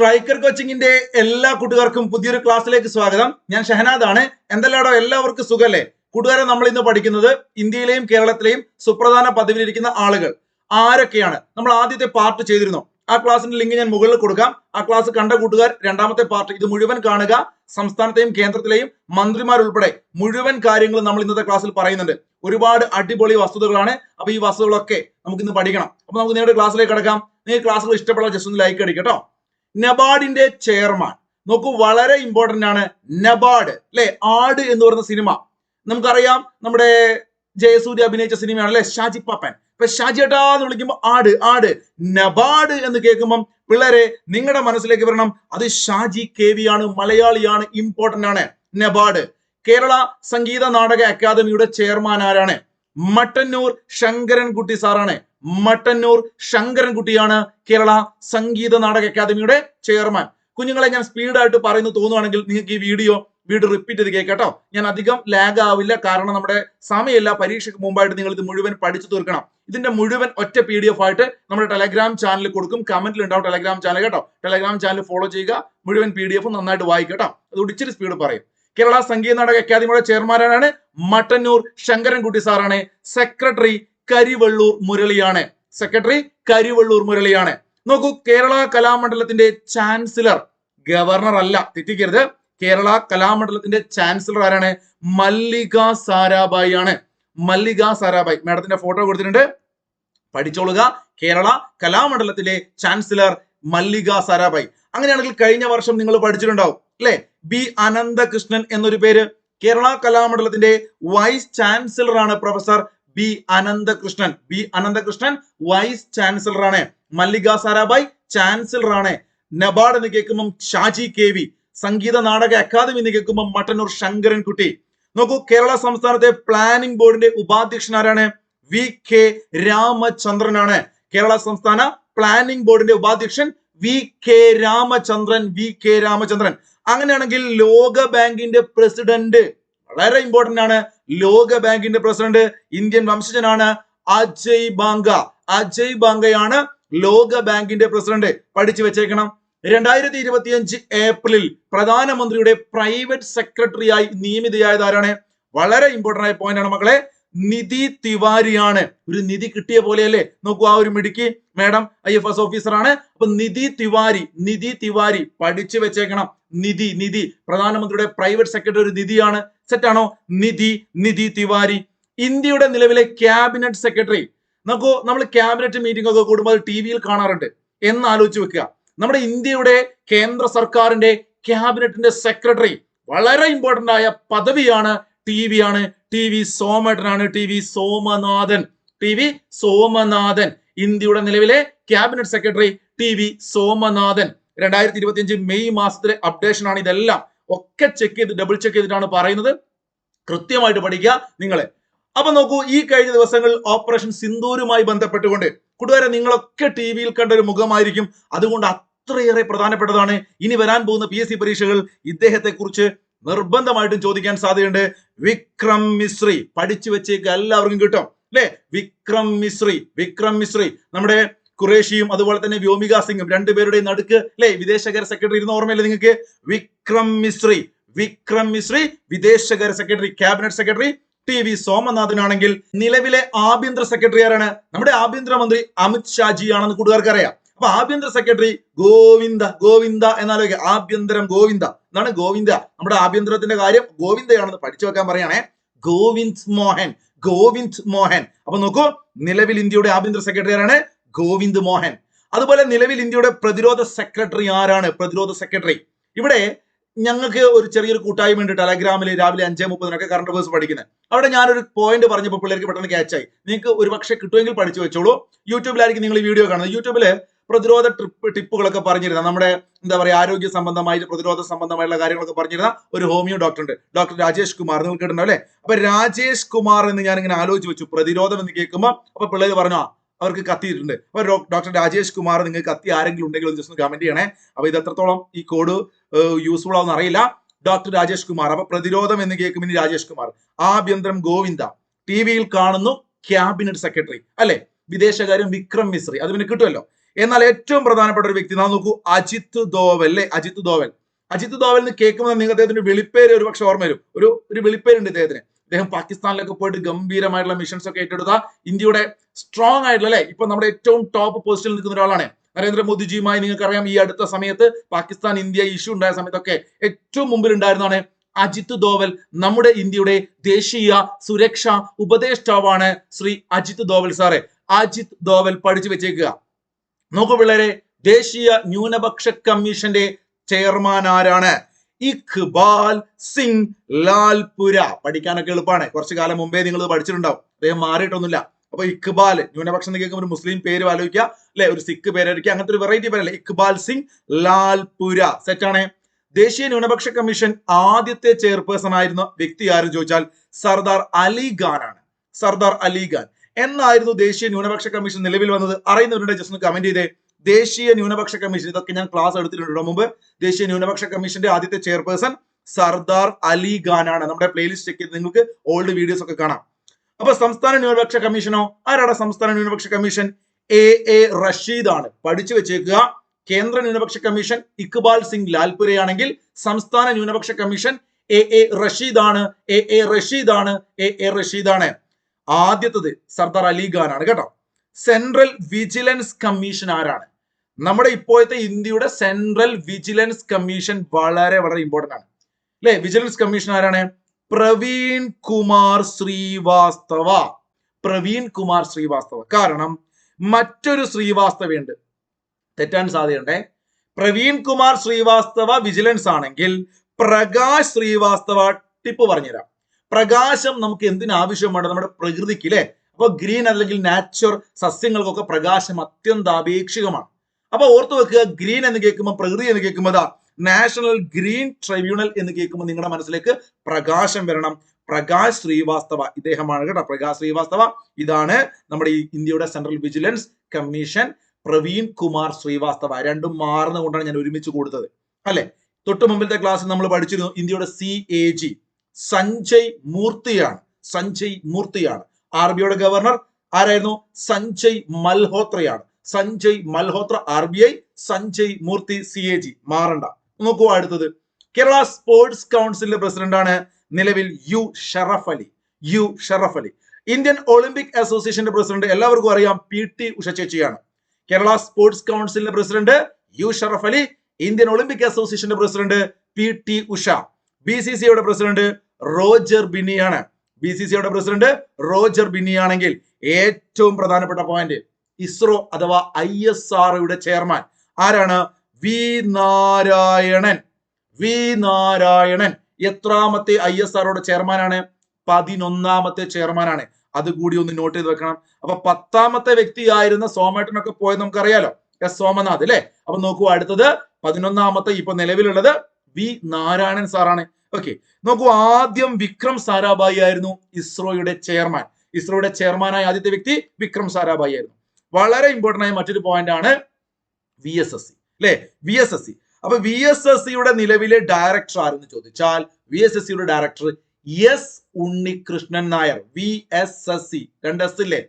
Striker കോച്ചിങ്ങിന്റെ എല്ലാ കൂട്ടുകാർക്കും പുതിയൊരു ക്ലാസ്സിലേക്ക് സ്വാഗതം. ഞാൻ ഷഹനാദ് ആണ് എന്തല്ലാടോ എല്ലാവർക്കും സുഖല്ലേ? കൂട്ടുകാരെ നമ്മൾ ഇന്ന് പഠിക്കുന്നത് ഇന്ത്യയിലെയും കേരളത്തിലെയും സുപ്രധാന പദവിയിലിരിക്കുന്ന ആളുകൾ ആരൊക്കെയാണ്? നമ്മൾ ആദ്യത്തെ പാർട്ട് ചെയ്തിരുന്നു? ആ ക്ലാസ്സിന്റെ ലിങ്ക് ഞാൻ മുകളിൽ കൊടുക്കാം. ആ ക്ലാസ് കണ്ട കൂട്ടുകാർ രണ്ടാമത്തെ പാർട്ട് ഇത് മുഴുവൻ കാണുക. സംസ്ഥാനത്തെയും കേന്ദ്രത്തിലെയും മന്ത്രിമാരുൾപ്പെടെ മുഴുവൻ കാര്യങ്ങളും നമ്മൾ ഇന്നത്തെ ക്ലാസ്സിൽ പറയുന്നുണ്ട്. ഒരുപാട് അടിപൊളി വസ്തുതകളാണ്. അപ്പൊ ഈ വസ്തുതകളൊക്കെ നമുക്ക് ഇന്ന് പഠിക്കണം. അപ്പൊ നമുക്ക് നേരെ ക്ലാസ്സിലേക്ക് കിടക്കാം. നിങ്ങൾക്ക് ക്ലാസ്സുകൾ ഇഷ്ടപ്പെടാൻ ജസ്റ്റ് ഒന്ന് ലൈക്ക് അടിക്കട്ടോ നബാർഡിന്റെ ചെയർമാൻ. നോക്കൂ വളരെ ഇമ്പോർട്ടന്റ് ആണ് നബാർഡ് അല്ലെ? ആട് എന്ന് പറയുന്ന സിനിമ. നമുക്കറിയാം നമ്മുടെ ജയസൂര്യ അഭിനയിച്ച സിനിമയാണ് അല്ലെ? ഷാജി പാപ്പൻ. ഇപ്പൊ ഏട്ടാ എന്ന് വിളിക്കുമ്പോൾ ആട് ആട്. നബാർഡ് എന്ന് കേൾക്കുമ്പോൾ പിള്ളേരെ നിങ്ങളുടെ മനസ്സിലേക്ക് വരണം. അത് ഷാജി കെ വി ആണ് മലയാളിയാണ് ഇമ്പോർട്ടന്റ് ആണ്. നബാർഡ്. കേരള സംഗീത നാടക അക്കാദമിയുടെ ചെയർമാൻ ആരാണ്? മട്ടന്നൂർ ശങ്കരൻകുട്ടി സാറാണ്. മട്ടന്നൂർ ശങ്കരൻകുട്ടിയാണ് കേരള സംഗീത നാടക അക്കാദമിയുടെ ചെയർമാൻ. കുഞ്ഞുങ്ങളെ ഞാൻ സ്പീഡായിട്ട് പറയുന്നു തോന്നുവാണെങ്കിൽ നിങ്ങൾക്ക് ഈ വീഡിയോ വീഡിയോ റിപ്പീറ്റ് ചെയ്ത് കേൾക്കട്ടോ ഞാൻ അധികം ലാഗ് ആവില്ല. കാരണം നമ്മുടെ സമയമല്ല. പരീക്ഷയ്ക്ക് മുമ്പായിട്ട് നിങ്ങൾ ഇത് മുഴുവൻ പഠിച്ചു തീർക്കണം. ഇതിന്റെ മുഴുവൻ ഒറ്റ പി ഡി എഫ് ആയിട്ട് നമ്മുടെ ടെലഗ്രാം ചാനലിൽ കൊടുക്കും. കമന്റിൽ ഉണ്ടാവും ടെലഗ്രാം ചാനൽ കേട്ടോ. ടെലഗ്രാം ചാനൽ ഫോളോ ചെയ്യുക. മുഴുവൻ പി ഡി എഫ് നന്നായിട്ട് വായിക്കട്ടോ കേട്ടോ. അതുകൊണ്ട് ഇച്ചിരി സ്പീഡ് പറയും. കേരള സംഗീത നാടക അക്കാദമിയുടെ ചെയർമാനാണ് മട്ടന്നൂർ ശങ്കരൻകുട്ടി സാറാണ്. സെക്രട്ടറി കരിവള്ളൂർ മുരളിയാണ്. സെക്രട്ടറി കരിവള്ളൂർ മുരളിയാണ്. നോക്കൂ കേരള കലാമണ്ഡലത്തിന്റെ ചാൻസലർ ഗവർണർ അല്ല. തെറ്റിക്കരുത്. കേരള കലാമണ്ഡലത്തിന്റെ ചാൻസലർ ആരാണ്? മല്ലിക സാരാഭായി ആണ്. മല്ലിക സാരാഭായി. മാഡത്തിന്റെ ഫോട്ടോ കൊടുത്തിട്ടുണ്ട്. പഠിച്ചോളുക. കേരള കലാമണ്ഡലത്തിലെ ചാൻസലർ മല്ലിക സാരാഭായി. അങ്ങനെയാണെങ്കിൽ കഴിഞ്ഞ വർഷം നിങ്ങൾ പഠിച്ചിട്ടുണ്ടാവും അല്ലെ? ബി അനന്തകൃഷ്ണൻ എന്നൊരു പേര്. കേരള കലാമണ്ഡലത്തിന്റെ വൈസ് ചാൻസലർ ആണ് professor B Ananthakrishnan. B Ananthakrishnan vice chancellor ആണ്. മല്ലിക സാരാഭായ് ചാൻസലർ ആണ്. നബാർഡ് എന്ന് കേൾക്കുമ്പോൾ Shaji K V. Sangeetha Nataka academy എന്ന് കേൾക്കുമ്പോൾ മട്ടന്നൂർ ശങ്കരൻകുട്ടി. നോക്കൂ കേരള സംസ്ഥാനത്തെ പ്ലാനിംഗ് ബോർഡിന്റെ ഉപാധ്യക്ഷൻ ആരാണ്? വി കെ രാമചന്ദ്രനാണ് കേരള സംസ്ഥാന പ്ലാനിംഗ് ബോർഡിന്റെ ഉപാധ്യക്ഷൻ V K Ramachandran V K Ramachandran. അങ്ങനെയാണെങ്കിൽ ലോക ബാങ്കിന്റെ പ്രസിഡന്റ് വളരെ ഇമ്പോർട്ടന്റ് ആണ്. ലോക ബാങ്കിന്റെ പ്രസിഡന്റ് ഇന്ത്യൻ വംശജനാണ് അജയ് ബാങ്ക. അജയ് ബാങ്കയാണ് ലോക ബാങ്കിന്റെ പ്രസിഡന്റ്. പഠിച്ചു വെച്ചേക്കണം. രണ്ടായിരത്തി ഇരുപത്തിയഞ്ച് ഏപ്രിലിൽ പ്രധാനമന്ത്രിയുടെ പ്രൈവറ്റ് സെക്രട്ടറിയായി നിയമിതയായത് ആരാണ്? വളരെ ഇമ്പോർട്ടന്റ് ആയ പോയിന്റ് ആണ് മക്കളെ. നിധി തിവാരിയാണ്. ഒരു നിധി കിട്ടിയ പോലെയല്ലേ? നോക്കൂ ആ ഒരു മിടുക്കി മാഡം ഐ എഫ് എസ് ഓഫീസറാണ്. അപ്പൊ നിധി തിവാരി നിധി തിവാരി പഠിച്ചു വെച്ചേക്കണം. നിധി നിധി. പ്രധാനമന്ത്രിയുടെ പ്രൈവറ്റ് സെക്രട്ടറി ഒരു നിധിയാണ്. സെറ്റാണോ നിധി നിധി തിവാരി. ഇന്ത്യയുടെ നിലവിലെ ക്യാബിനറ്റ് സെക്രട്ടറി. നോക്കൂ നമ്മൾ ക്യാബിനറ്റ് മീറ്റിംഗ് ഒക്കെ കൂടുമ്പോൾ ടി വിയിൽ കാണാറുണ്ട്. എന്ന് ആലോചിച്ച് വെക്കുക. നമ്മുടെ ഇന്ത്യയുടെ കേന്ദ്ര സർക്കാരിന്റെ ക്യാബിനറ്റിന്റെ സെക്രട്ടറി വളരെ ഇമ്പോർട്ടന്റ് ആയ പദവിയാണ് ടി വി ആണ് T V സോമേട്ടനാണ് T V Somanathan. T V Somanathan. ഇന്ത്യയുടെ നിലവിലെ cabinet secretary T V Somanathan. രണ്ടായിരത്തി ഇരുപത്തിയഞ്ച് മെയ് മാസത്തിലെ അപ്ഡേഷൻ ആണ് ഇതെല്ലാം. ഒക്കെ ചെക്ക് ചെയ്ത് ഡബിൾ ചെക്ക് ചെയ്തിട്ടാണ് പറയുന്നത്. കൃത്യമായിട്ട് പഠിക്കുക നിങ്ങളെ. അപ്പൊ നോക്കൂ ഈ കഴിഞ്ഞ ദിവസങ്ങളിൽ ഓപ്പറേഷൻ സിന്ദൂരുമായി ബന്ധപ്പെട്ടുകൊണ്ട് കൂട്ടുകാരെ നിങ്ങളൊക്കെ ടി വിയിൽ കണ്ട ഒരു മുഖമായിരിക്കും. അതുകൊണ്ട് അത്രയേറെ പ്രധാനപ്പെട്ടതാണ്. ഇനി വരാൻ പോകുന്ന പി എസ് സി പരീക്ഷകൾ ഇദ്ദേഹത്തെ കുറിച്ച് നിർബന്ധമായിട്ടും ചോദിക്കാൻ സാധ്യതയുണ്ട്. വിക്രം മിശ്രി. പഠിച്ചു വെച്ചേക്ക് എല്ലാവർക്കും കിട്ടും. അല്ലെ? വിക്രം മിശ്രി വിക്രം മിശ്രി. നമ്മുടെ ഖുറേഷിയും അതുപോലെ തന്നെ വ്യോമിക സിംഗും രണ്ടുപേരുടെയും നടുക്ക് അല്ലെ? വിദേശകാര്യ സെക്രട്ടറി ഇരുന്ന ഓർമ്മയില്ലേ നിങ്ങൾക്ക്? വിക്രം മിശ്രി വിക്രം മിശ്രി വിദേശകാര്യ secretary cabinet secretary T V സോമനാഥനാണെങ്കിൽ നിലവിലെ ആഭ്യന്തര സെക്രട്ടറി ആരാണ്? നമ്മുടെ ആഭ്യന്തരമന്ത്രി അമിത് ഷാജി ആണെന്ന് കൂട്ടുകാർക്ക് അറിയാം അപ്പൊ ആഭ്യന്തര സെക്രട്ടറി ഗോവിന്ദ ഗോവിന്ദ എന്നാലോചിക്കുക ആഭ്യന്തരം ഗോവിന്ദ. എന്നാണ് ഗോവിന്ദ? നമ്മുടെ ആഭ്യന്തരത്തിന്റെ കാര്യം ഗോവിന്ദയാണെന്ന് പഠിച്ചു വെക്കാൻ പറയണേ ഗോവിന്ദ് മോഹൻ ഗോവിന്ദ് മോഹൻ. അപ്പൊ നോക്കൂ നിലവിൽ ഇന്ത്യയുടെ ആഭ്യന്തര സെക്രട്ടറി ആരാണ്? ഗോവിന്ദ് മോഹൻ. അതുപോലെ നിലവിൽ ഇന്ത്യയുടെ പ്രതിരോധ സെക്രട്ടറി ആരാണ്? പ്രതിരോധ സെക്രട്ടറി ഇവിടെ ഞങ്ങൾക്ക് ഒരു ചെറിയൊരു കൂട്ടായ്മ ഉണ്ട് ടെലഗ്രാമിൽ രാവിലെ അഞ്ചേ മുപ്പതിനൊക്കെ കറണ്ട് അഫേഴ്സ് പഠിക്കുന്നത് അവിടെ ഞാനൊരു പോയിന്റ് പറഞ്ഞപ്പോൾ പിള്ളേർക്ക് പെട്ടെന്ന് ക്യാച്ച് ആയി. നിങ്ങൾക്ക് ഒരു പക്ഷേ കിട്ടുമെങ്കിൽ പഠിച്ചു വെച്ചോളൂ. യൂട്യൂബിലായിരിക്കും നിങ്ങൾ ഈ വീഡിയോ കാണുന്നത്. യൂട്യൂബിൽ പ്രതിരോധ ട്രിപ്പ് ടിപ്പുകളൊക്കെ പറഞ്ഞിരുന്ന നമ്മുടെ എന്താ പറയുക ആരോഗ്യ സംബന്ധമായിട്ട് പ്രതിരോധ സംബന്ധമായുള്ള കാര്യങ്ങളൊക്കെ പറഞ്ഞിരുന്ന ഒരു ഹോമിയോ ഡോക്ടർ ഉണ്ട്. ഡോക്ടർ രാജേഷ് കുമാർ നിങ്ങൾ കേട്ടിട്ടുണ്ടോ അല്ലേ? അപ്പൊ രാജേഷ് കുമാർ എന്ന് ഞാൻ ഇങ്ങനെ ആലോചിച്ച് വെച്ചു. പ്രതിരോധം എന്ന് കേൾക്കുമ്പോൾ അപ്പൊ പിള്ളേർ പറഞ്ഞു അവർക്ക് കത്തിയിട്ടുണ്ട്. അപ്പൊ ഡോക്ടർ രാജേഷ് കുമാർ നിങ്ങൾ കത്തി ആരെങ്കിലും ഉണ്ടെങ്കിൽ ജസ്റ്റ് ഒന്ന് കമന്റ് ചെയ്യണേ. അപ്പൊ ഇത് എത്രത്തോളം ഈ കോഡ് യൂസ്ഫുൾ ആവുന്ന അറിയില്ല. ഡോക്ടർ രാജേഷ് കുമാർ. അപ്പൊ പ്രതിരോധം എന്ന് കേൾക്കും ഇനി രാജേഷ് കുമാർ. ആഭ്യന്തരം ഗോവിന്ദ. ടി വിയിൽ കാണുന്നു ക്യാബിനറ്റ് സെക്രട്ടറി അല്ലെ? വിദേശകാര്യം വിക്രം മിശ്രി. അത് പിന്നെ കിട്ടുമല്ലോ. എന്നാൽ ഏറ്റവും പ്രധാനപ്പെട്ട ഒരു വ്യക്തി നാം നോക്കൂ അജിത് ദോവൽ അല്ലെ? അജിത് ദോവൽ. അജിത് ദോവൽ എന്ന് കേൾക്കുമ്പോൾ നിങ്ങൾക്ക് അദ്ദേഹത്തിന്റെ വെളിപ്പേര് ഒരു പക്ഷെ ഓർമ്മ വരും. ഒരു ഒരു വെളിപ്പേരുണ്ട് ഇദ്ദേഹത്തിന്. അദ്ദേഹം പാകിസ്ഥാനിലൊക്കെ പോയിട്ട് ഗംഭീരമായിട്ടുള്ള മിഷൻസ് ഒക്കെ ഏറ്റെടുത്ത ഇന്ത്യയുടെ സ്ട്രോങ് ആയിട്ടുള്ള അല്ലെ? ഇപ്പൊ നമ്മുടെ ഏറ്റവും ടോപ്പ് പോസ്റ്റിൽ നിൽക്കുന്ന ഒരാളാണ്. നരേന്ദ്രമോദിജിയുമായി നിങ്ങൾക്കറിയാം ഈ അടുത്ത സമയത്ത് പാകിസ്ഥാൻ ഇന്ത്യ ഇഷ്യൂ ഉണ്ടായ സമയത്തൊക്കെ ഏറ്റവും മുമ്പിൽ ഉണ്ടായിരുന്നതാണ് അജിത് ദോവൽ. നമ്മുടെ ഇന്ത്യയുടെ ദേശീയ സുരക്ഷാ ഉപദേഷ്ടാവാണ് ശ്രീ അജിത് ദോവൽ സാറെ. അജിത് ദോവൽ പഠിച്ചു വെച്ചേക്കുക. നോക്കൂ പിള്ളേരെ ദേശീയ ന്യൂനപക്ഷ കമ്മീഷന്റെ ചെയർമാൻ ആരാണ്? ഇഖ്ബാൽ സിംഗ് ലാൽപുര. പഠിക്കാനൊക്കെ എളുപ്പമാണ് കുറച്ചു കാലം മുമ്പേ നിങ്ങൾ പഠിച്ചിട്ടുണ്ടാവും. അദ്ദേഹം മാറിയിട്ടൊന്നുമില്ല. അപ്പൊ ഇഖ്ബാൽ ന്യൂനപക്ഷം കേൾക്കുമ്പോൾ ഒരു മുസ്ലിം പേര് ആലോചിക്കുക. അല്ലെ? ഒരു സിഖ് പേരായിരിക്കുക അങ്ങനത്തെ ഒരു വെറൈറ്റി പേരല്ലേ? ഇഖ്ബാൽ സിംഗ് ലാൽപുര. സെറ്റാണേ ദേശീയ ന്യൂനപക്ഷ കമ്മീഷൻ ആദ്യത്തെ ചെയർപേഴ്സൺ ആയിരുന്ന വ്യക്തി ആരും ചോദിച്ചാൽ സർദാർ അലി ഖാൻ ആണ് സർദാർ അലി ഖാൻ. എന്നായിരുന്നു ദേശീയ ന്യൂനപക്ഷ കമ്മീഷൻ നിലവിൽ വന്നത്? അറിയുന്നവരുടെ ജസ്റ്റ് ഒന്ന് കമന്റ് ചെയ്തേ. ദേശീയ ന്യൂനപക്ഷ കമ്മീഷൻ ഇതൊക്കെ ഞാൻ ക്ലാസ് എടുത്തിട്ടുണ്ട് മുമ്പ്. ദേശീയ ന്യൂനപക്ഷ കമ്മീഷന്റെ ആദ്യത്തെ ചെയർപേഴ്സൺ സർദാർ അലി ആണ് നമ്മുടെ പ്ലേലിസ്റ്റ് ചെക്ക് ചെയ്ത് നിങ്ങൾക്ക് ഓൾഡ് വീഡിയോസ് ഒക്കെ കാണാം. അപ്പൊ സംസ്ഥാന ന്യൂനപക്ഷ കമ്മീഷനോ? ആരാണ് സംസ്ഥാന ന്യൂനപക്ഷ കമ്മീഷൻ? എ. എ. റഷീദ് ആണ് പഠിച്ചു വെച്ചേക്കുക. കേന്ദ്ര ന്യൂനപക്ഷ കമ്മീഷൻ ഇക്ബാൽ സിംഗ് ലാൽപുരയാണെങ്കിൽ സംസ്ഥാന ന്യൂനപക്ഷ കമ്മീഷൻ എ. എ. റഷീദ് ആണ് എ. എ. റഷീദ് ആണ് എ. എ. റഷീദ് ആണ് ആദ്യത്തത് സർദാർ അലി ഖാൻ ആണ് കേട്ടോ. സെൻട്രൽ വിജിലൻസ് കമ്മീഷൻ ആരാണ്? നമ്മുടെ ഇപ്പോഴത്തെ ഇന്ത്യയുടെ സെൻട്രൽ വിജിലൻസ് കമ്മീഷൻ വളരെ വളരെ ഇമ്പോർട്ടന്റ് ആണ്. അല്ലെ വിജിലൻസ് കമ്മീഷൻ ആരാണ്? പ്രവീൺ കുമാർ ശ്രീവാസ്തവ. പ്രവീൺ കുമാർ ശ്രീവാസ്തവ. കാരണം മറ്റൊരു ശ്രീവാസ്തവയുണ്ട്. തെറ്റാൻ സാധ്യതയുണ്ടേ. പ്രവീൺ കുമാർ ശ്രീവാസ്തവ വിജിലൻസ് ആണെങ്കിൽ പ്രകാശ് ശ്രീവാസ്തവ ടിപ്പ് പറഞ്ഞുതരാം. പ്രകാശം നമുക്ക് എന്തിനാവശ്യമാണ്? നമ്മുടെ പ്രകൃതിക്ക് അല്ലെ അപ്പൊ ഗ്രീൻ അല്ലെങ്കിൽ നാച്ചുർ സസ്യങ്ങൾക്കൊക്കെ പ്രകാശം അത്യന്താപേക്ഷികമാണ്. അപ്പൊ ഓർത്തു വെക്കുക ഗ്രീൻ എന്ന് കേൾക്കുമ്പോൾ പ്രകൃതി എന്ന് കേൾക്കുമ്പോൾ നാഷണൽ ഗ്രീൻ ട്രൈബ്യൂണൽ എന്ന് കേൾക്കുമ്പോൾ നിങ്ങളുടെ മനസ്സിലേക്ക് പ്രകാശം വരണം. പ്രകാശ് ശ്രീവാസ്തവ ഇദ്ദേഹമാണ് കേട്ടോ. പ്രകാശ് ശ്രീവാസ്തവ. ഇതാണ് നമ്മുടെ ഈ ഇന്ത്യയുടെ central vigilance commission Praveen Kumar Srivastava. രണ്ടും മാറുന്നതുകൊണ്ടാണ് ഞാൻ ഒരുമിച്ച് കൊടുത്തത്. അല്ലെ? തൊട്ടു മുമ്പിലത്തെ ക്ലാസ്സിൽ നമ്മൾ പഠിച്ചിരുന്നു ഇന്ത്യയുടെ സി എ ജി സഞ്ജയ് മൂർത്തിയാണ്. സഞ്ജയ് മൂർത്തിയാണ്. ആർ ബിയുടെ ഗവർണർ ആരായിരുന്നു? Sanjay മൽഹോത്രയാണ്. Sanjay Malhotra R B I Sanjay Murthy C A G. മാറണ്ട. നോക്കൂ അടുത്തത്. കേരള സ്പോർട്സ് കൗൺസിലിന്റെ പ്രസിഡന്റാണ് നിലവിൽ U Sharaf Ali. U Sharaf Ali. Indian olympic അസോസിയേഷന്റെ പ്രസിഡന്റ് എല്ലാവർക്കും അറിയാം പി ടി ഉഷ ചേച്ചിയാണ്. കേരള സ്പോർട്സ് കൗൺസിലിന്റെ president U Sharaf Ali. Indian olympic അസോസിയേഷന്റെ president P T Usha. B C സിയുടെ പ്രസിഡന്റ് റോജർ ബിന്നിയാണ്. ബി സി സിയുടെ പ്രസിഡന്റ് റോജർ ബിന്നിയാണെങ്കിൽ ഏറ്റവും പ്രധാനപ്പെട്ട പോയിന്റ് ഇസ്രോ അഥവാ ഐ എസ് ആർഒയുടെ ചെയർമാൻ ആരാണ്? വി നാരായണൻ. വി നാരായണൻ എത്രാമത്തെ ഐ എസ് ആർഒയുടെ ചെയർമാനാണ് പതിനൊന്നാമത്തെ ചെയർമാനാണ് അത് കൂടി ഒന്ന് നോട്ട് ചെയ്ത് വെക്കണം. അപ്പൊ പത്താമത്തെ വ്യക്തിയായിരുന്ന സോമേട്ടനൊക്കെ പോയത് നമുക്കറിയാലോ. എസ് സോമനാഥ് അല്ലെ? അപ്പൊ നോക്കൂ അടുത്തത് പതിനൊന്നാമത്തെ ഇപ്പൊ നിലവിലുള്ളത് വി നാരായണൻ സാറാണ്. ഓക്കെ നോക്കൂ ആദ്യം വിക്രം സാരാഭായി ആയിരുന്നു ഇസ്രോയുടെ ചെയർമാൻ ഇസ്രോയുടെ ചെയർമാനായ ആദ്യത്തെ വ്യക്തി വിക്രം സാരാഭായി ആയിരുന്നു. വളരെ ഇമ്പോർട്ടന്റ് ആയ മറ്റൊരു പോയിന്റ് ആണ് വി എസ് എസ് സി അല്ലെ? വി എസ് എസ് സി അപ്പൊ വി എസ് എസ് സിയുടെ നിലവിലെ ഡയറക്ടർ ആരെന്ന് ചോദിച്ചാൽ വി എസ് എസ് സിയുടെ director S Unnikrishnan Nair. V S S C രണ്ട് എസ് ഇല്ലേ?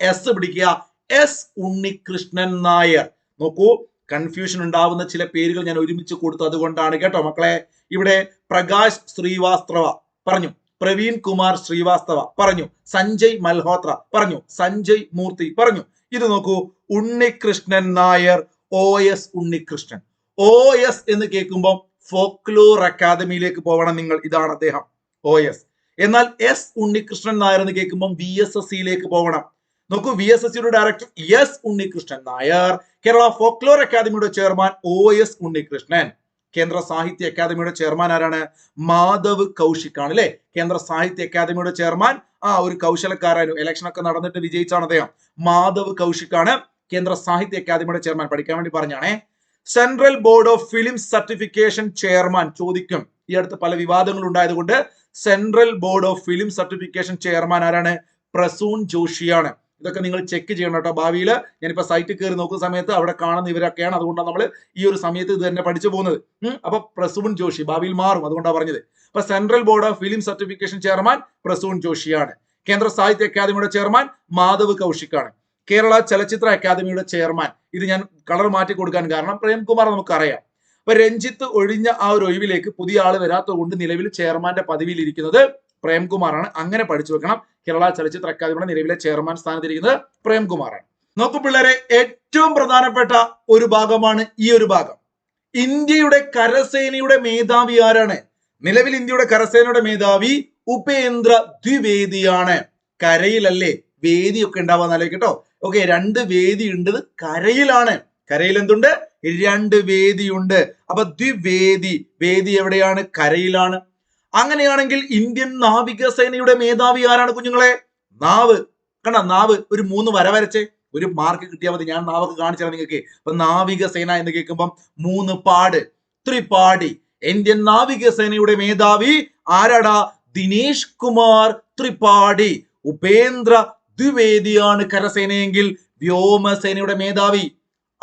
എസ് പിടിക്കുക. എസ് ഉണ്ണികൃഷ്ണൻ നായർ. നോക്കൂ കൺഫ്യൂഷൻ ഉണ്ടാവുന്ന ചില പേരുകൾ ഞാൻ ഒരുമിച്ച് കൊടുത്തു. അതുകൊണ്ടാണ് കേട്ടോ മക്കളെ ഇവിടെ പ്രകാശ് ശ്രീവാസ്തവ പറഞ്ഞു. പ്രവീൺ കുമാർ ശ്രീവാസ്തവ പറഞ്ഞു. സഞ്ജയ് മൽഹോത്ര പറഞ്ഞു. സഞ്ജയ് മൂർത്തി പറഞ്ഞു. ഇത് നോക്കൂ Unnikrishnan Nair O S Unnikrishnan. O S എന്ന് കേൾക്കുമ്പോൾ ഫോക്ലോർ അക്കാദമിയിലേക്ക് പോകണം നിങ്ങൾ. ഇതാണ് അദ്ദേഹം ഒ എസ് എന്നാൽ എസ് ഉണ്ണികൃഷ്ണൻ നായർ എന്ന് കേൾക്കുമ്പോൾ വി എസ് എസ് സിയിലേക്ക് പോകണം നോക്കൂ വി എസ് എസ് സിയുടെ director S Unnikrishnan Nair. Kerala folklore അക്കാദമിയുടെ ചെയർമാൻ ഒ എസ് ഉണ്ണികൃഷ്ണൻ. കേന്ദ്ര സാഹിത്യ അക്കാദമിയുടെ ചെയർമാൻ ആരാണ്? മാധവ് കൗശിക് ആണ് അല്ലെ? കേന്ദ്ര സാഹിത്യ അക്കാദമിയുടെ ചെയർമാൻ ആ ഒരു കൗശലക്കാരായിരുന്നു. ഇലക്ഷൻ ഒക്കെ നടന്നിട്ട് വിജയിച്ചാണ് അദ്ദേഹം. മാധവ് കൗശിക് ആണ് കേന്ദ്ര സാഹിത്യ അക്കാദമിയുടെ ചെയർമാൻ. പഠിക്കാൻ വേണ്ടി പറഞ്ഞാണേ. Central board of film certification chairman ചോദിക്കും. ഈ അടുത്ത് പല വിവാദങ്ങൾ ഉണ്ടായതുകൊണ്ട് central board of film certification chairman ആരാണ്? പ്രസൂൺ ജോഷിയാണ്. ഇതൊക്കെ നിങ്ങൾ ചെക്ക് ചെയ്യണം കേട്ടോ. ഭാവിയിൽ ഞാനിപ്പോൾ സൈറ്റിൽ കയറി നോക്കുന്ന സമയത്ത് അവിടെ കാണുന്ന ഇവരൊക്കെയാണ്. അതുകൊണ്ടാണ് നമ്മൾ ഈ ഒരു സമയത്ത് ഇത് തന്നെ പഠിച്ചു പോകുന്നത്. അപ്പൊ പ്രസൂൺ ജോഷി ഭാവിയിൽ മാറും. അതുകൊണ്ടാണ് പറഞ്ഞത്. അപ്പൊ central board of film certification chairman Prasoon ജോഷിയാണ്. കേന്ദ്ര സാഹിത്യ അക്കാദമിയുടെ ചെയർമാൻ മാധവ് കൗശിക്കാണ്. കേരള ചലച്ചിത്ര അക്കാദമിയുടെ ചെയർമാൻ ഇത് ഞാൻ കളർ മാറ്റി കൊടുക്കാൻ കാരണം പ്രേംകുമാർ നമുക്കറിയാം. അപ്പൊ രഞ്ജിത്ത് ഒഴിഞ്ഞ ആ ഒരു ഒഴിവിലേക്ക് പുതിയ ആൾ വരാത്തത് കൊണ്ട് നിലവിൽ ചെയർമാന്റെ പദവിയിൽ ഇരിക്കുന്നത് പ്രേംകുമാറാണ്. അങ്ങനെ പഠിച്ചു വെക്കണം. കേരള ചലച്ചിത്ര അക്കാദമിയുടെ നിലവിലെ ചെയർമാൻ സ്ഥാനത്തിരിക്കുന്നത് പ്രേംകുമാറാണ്. നോക്കൂ പിള്ളേരെ ഏറ്റവും പ്രധാനപ്പെട്ട ഒരു ഭാഗമാണ് ഈ ഒരു ഭാഗം. ഇന്ത്യയുടെ കരസേനയുടെ മേധാവി ആരാണ്? നിലവിൽ ഇന്ത്യയുടെ കരസേനയുടെ മേധാവി ഉപേന്ദ്ര ദ്വിവേദിയാണ്. കരയിലല്ലേ വേദിയൊക്കെ ഉണ്ടാവാന്നല്ലേ കേട്ടോ ഓക്കെ രണ്ട് വേദി ഉണ്ട് കരയിലാണ്. കരയിൽ എന്തുണ്ട്? രണ്ട് വേദിയുണ്ട്. അപ്പൊ ദ്വിവേദി വേദി എവിടെയാണ്? കരയിലാണ്. അങ്ങനെയാണെങ്കിൽ ഇന്ത്യൻ നാവിക സേനയുടെ മേധാവി ആരാണ് കുഞ്ഞുങ്ങളെ? നാവ്. കണ്ട? നാവ്. ഒരു മൂന്ന് വര വരച്ചേ ഒരു മാർക്ക് കിട്ടിയാൽ മതി. ഞാൻ നാവൊക്കെ കാണിച്ചാൽ നിങ്ങൾക്ക് അപ്പൊ നാവികസേന എന്ന് കേൾക്കുമ്പം മൂന്ന് പാട്. ത്രിപാഠി. ഇന്ത്യൻ നാവിക സേനയുടെ മേധാവി ആരാടാ? ദിനേശ് കുമാർ ത്രിപാഠി. ഉപേന്ദ്ര ദ്വിവേദിയാണ് കരസേനയെങ്കിൽ വ്യോമസേനയുടെ മേധാവി.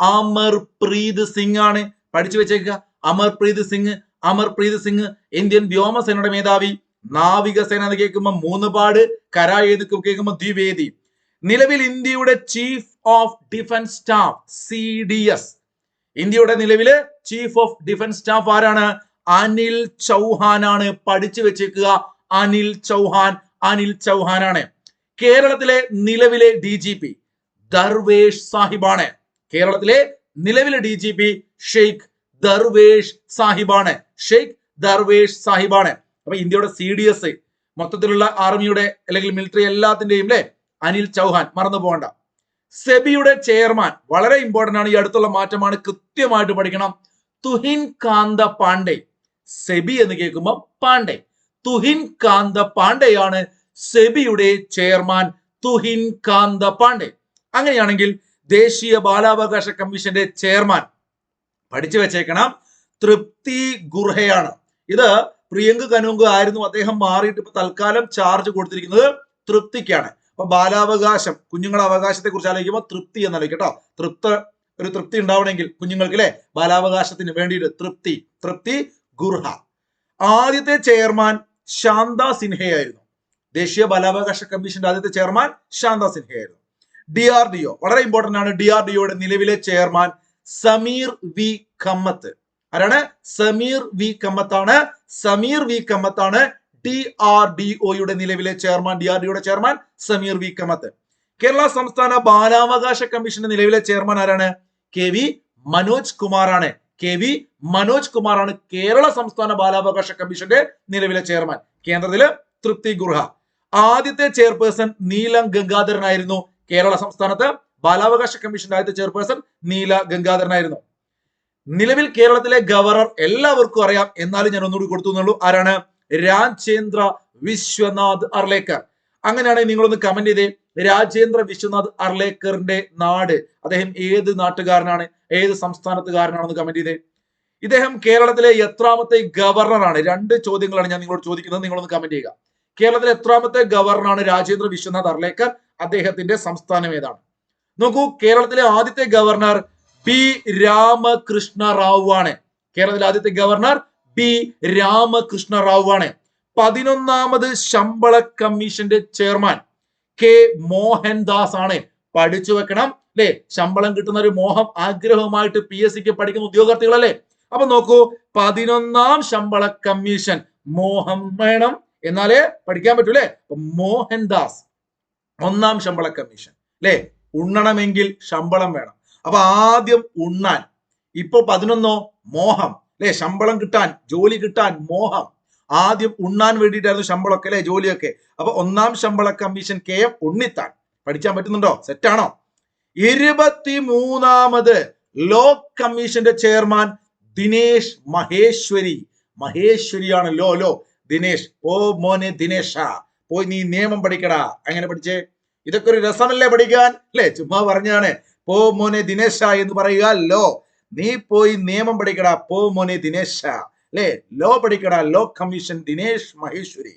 അമർപ്രീത് സിംഗ് ആണ്. പഠിച്ചു വെച്ചേക്കുക. അമർപ്രീത് സിംഗ് അമർപ്രീത് സിംഗ് ഇന്ത്യൻ വ്യോമസേനയുടെ മേധാവി. നാവികസേന എന്ന് കേൾക്കുമ്പോൾ മൂന്ന് പാട് കര ഏത് കേൾക്കുമ്പോൾ ദ്വിവേദി. നിലവിൽ ഇന്ത്യയുടെ chief of defence staff C D S ഇന്ത്യയുടെ നിലവിൽ ചീഫ് ഓഫ് ഡിഫൻസ് സ്റ്റാഫ് ആരാണ്? അനിൽ ചൗഹാൻ ആണ് പഠിച്ചു വെച്ചേക്കുക. അനിൽ ചൗഹാൻ അനിൽ ചൗഹാൻ ആണ് കേരളത്തിലെ നിലവിലെ ഡി ജി പി ദർവേഷ് സാഹിബാണ്. കേരളത്തിലെ നിലവിലെ D G P Sheikh Darvesh സാഹിബാണ്. Sheikh Darvesh സാഹിബാണ്. അപ്പൊ ഇന്ത്യയുടെ സി ഡി എസ് മൊത്തത്തിലുള്ള ആർമിയുടെ അല്ലെങ്കിൽ മിലിറ്ററി എല്ലാത്തിന്റെയും അല്ലെ അനിൽ ചൗഹാൻ. മറന്നു പോകണ്ട. സെബിയുടെ ചെയർമാൻ വളരെ ഇമ്പോർട്ടന്റ് ആണ്. ഈ അടുത്തുള്ള മാറ്റമാണ് കൃത്യമായിട്ട് പഠിക്കണം. തുഹിൻ കാന്ത പാണ്ഡെ. സെബി എന്ന് കേൾക്കുമ്പോൾ പാണ്ഡെ. തുഹിൻ കാന്ത പാണ്ഡെയാണ് സെബിയുടെ ചെയർമാൻ തുഹിൻ കാന്ത പാണ്ഡെ. അങ്ങനെയാണെങ്കിൽ ദേശീയ ബാലാവകാശ കമ്മീഷന്റെ ചെയർമാൻ പഠിച്ചു വെച്ചേക്കണം. തൃപ്തി ഗുർഹയാണ്. ഇത് പ്രിയങ്ക് കനുങ്ക് ആയിരുന്നു. അദ്ദേഹം മാറിയിട്ട് ഇപ്പൊ തൽക്കാലം ചാർജ് കൊടുത്തിരിക്കുന്നത് തൃപ്തിക്കാണ്. അപ്പൊ ബാലാവകാശം കുഞ്ഞുങ്ങളുടെ അവകാശത്തെ കുറിച്ച് ആലോചിക്കുമ്പോൾ തൃപ്തി എന്നല്ല കേട്ടോ? തൃപ്ത ഒരു തൃപ്തി ഉണ്ടാവണമെങ്കിൽ കുഞ്ഞുങ്ങൾക്ക് അല്ലെ? ബാലാവകാശത്തിന് വേണ്ടിയിട്ട് തൃപ്തി തൃപ്തി ഗുർഹ. ആദ്യത്തെ ചെയർമാൻ ശാന്ത സിൻഹയായിരുന്നു. ദേശീയ ബാലാവകാശ കമ്മീഷന്റെ ആദ്യത്തെ ചെയർമാൻ ശാന്ത സിൻഹയായിരുന്നു. ഡി ആർ ഡി ഒ വളരെ ഇമ്പോർട്ടന്റ് ആണ്. ഡി ആർ ഡി ഒയുടെ നിലവിലെ ചെയർമാൻ സമീർ വി കമ്മത്ത്. ആരാണ്? സമീർ വി കമ്മത്താണ്. സമീർ വി കമ്മത്താണ് ഡി ആർ ഡി ഒയുടെ നിലവിലെ ചെയർമാൻ ഡി ആർ ഡിയുടെ ചെയർമാൻ സമീർ വി കമ്മത്ത്. കേരള സംസ്ഥാന ബാലാവകാശ കമ്മീഷന്റെ നിലവിലെ ചെയർമാൻ ആരാണ്? കെ വി മനോജ് കുമാറാണ്. കെ വി മനോജ് കുമാറാണ് കേരള സംസ്ഥാന ബാലാവകാശ കമ്മീഷന്റെ നിലവിലെ ചെയർമാൻ. കേന്ദ്രത്തിൽ തൃപ്തി ഗുർഹ. ആദ്യത്തെ ചെയർപേഴ്സൺ നീലം ഗംഗാധരനായിരുന്നു കേരള സംസ്ഥാനത്ത്. ബാലാവകാശ കമ്മീഷന്റെ ആദ്യത്തെ ചെയർപേഴ്സൺ നീല ഗംഗാധരനായിരുന്നു. നിലവിൽ കേരളത്തിലെ ഗവർണർ എല്ലാവർക്കും അറിയാം. എന്നാലും ഞാൻ ഒന്നുകൂടി കൊടുത്തു എന്നുള്ളൂ. ആരാണ്? രാജേന്ദ്ര വിശ്വനാഥ് അർലേക്കർ. അങ്ങനെയാണെങ്കിൽ നിങ്ങളൊന്ന് കമന്റ് ചെയ്തേ. രാജേന്ദ്ര വിശ്വനാഥ് അർലേക്കറിന്റെ നാട് അദ്ദേഹം ഏത് നാട്ടുകാരനാണ്? ഏത് സംസ്ഥാനത്തുകാരനാണെന്ന് കമന്റ് ചെയ്തേ. ഇദ്ദേഹം കേരളത്തിലെ എത്രാമത്തെ ഗവർണറാണ്? രണ്ട് ചോദ്യങ്ങളാണ് ഞാൻ നിങ്ങളോട് ചോദിക്കുന്നത്. നിങ്ങളൊന്ന് കമന്റ് ചെയ്യുക. കേരളത്തിലെ എത്രാമത്തെ ഗവർണറാണ് രാജേന്ദ്ര വിശ്വനാഥ് അർലേക്കർ? അദ്ദേഹത്തിന്റെ സംസ്ഥാനം ഏതാണ്? നോക്കൂ കേരളത്തിലെ ആദ്യത്തെ ഗവർണർ പി രാമകൃഷ്ണ റാവു ആണ്. കേരളത്തിലെ ആദ്യത്തെ ഗവർണർ പി രാമകൃഷ്ണ റാവു ആണ് പതിനൊന്നാമത് ശമ്പള കമ്മീഷന്റെ ചെയർമാൻ കെ മോഹൻദാസ് ആണ് പഠിച്ചു വെക്കണം അല്ലെ? ശമ്പളം കിട്ടുന്ന ഒരു മോഹം ആഗ്രഹവുമായിട്ട് പി എസ് സിക്ക് പഠിക്കുന്ന ഉദ്യോഗാർത്ഥികളല്ലേ? അപ്പൊ നോക്കൂ പതിനൊന്നാം ശമ്പള കമ്മീഷൻ മോഹം വേണം എന്നാലേ പഠിക്കാൻ പറ്റൂലേ മോഹൻദാസ് ഒന്നാം ശമ്പള കമ്മീഷൻ അല്ലെ? ഉണ്ണണമെങ്കിൽ ശമ്പളം വേണം. അപ്പൊ ആദ്യം ഉണ്ണാൻ. ഇപ്പൊ പതിനൊന്നോ? മോഹം. അല്ലെ? ശമ്പളം കിട്ടാൻ ജോലി കിട്ടാൻ മോഹം. ആദ്യം ഉണ്ണാൻ വേണ്ടിയിട്ടായിരുന്നു ശമ്പളമൊക്കെ അല്ലെ? ജോലിയൊക്കെ. അപ്പൊ ഒന്നാം ശമ്പള കമ്മീഷൻ കെ എം ഉണ്ണിത്താൻ. പഠിക്കാൻ പറ്റുന്നുണ്ടോ? സെറ്റാണോ ഇരുപത്തി മൂന്നാമത് ലോ കമ്മീഷന്റെ ചെയർമാൻ ദിനേശ് മഹേശ്വരി. മഹേശ്വരിയാണ് ലോ ലോ. ദിനേശ്. ഓ മോനെ ദിനേശ. പോയി നീ നിയമം പഠിക്കടാ. അങ്ങനെ പഠിച്ചേ? ഇതൊക്കെ ഒരു രസമല്ലേ പഠിക്കാൻ? അല്ലേ? ചുമ്മാ പറഞ്ഞാണ് പോ മോനെ ദിനേശ എന്ന് പറയുക ലോ. നീ പോയി നിയമം പഠിക്കടാ പോ മോനെ ദിനേശ. അല്ലേ? Law പഠിക്കടാ law commission Dinesh Maheshwari.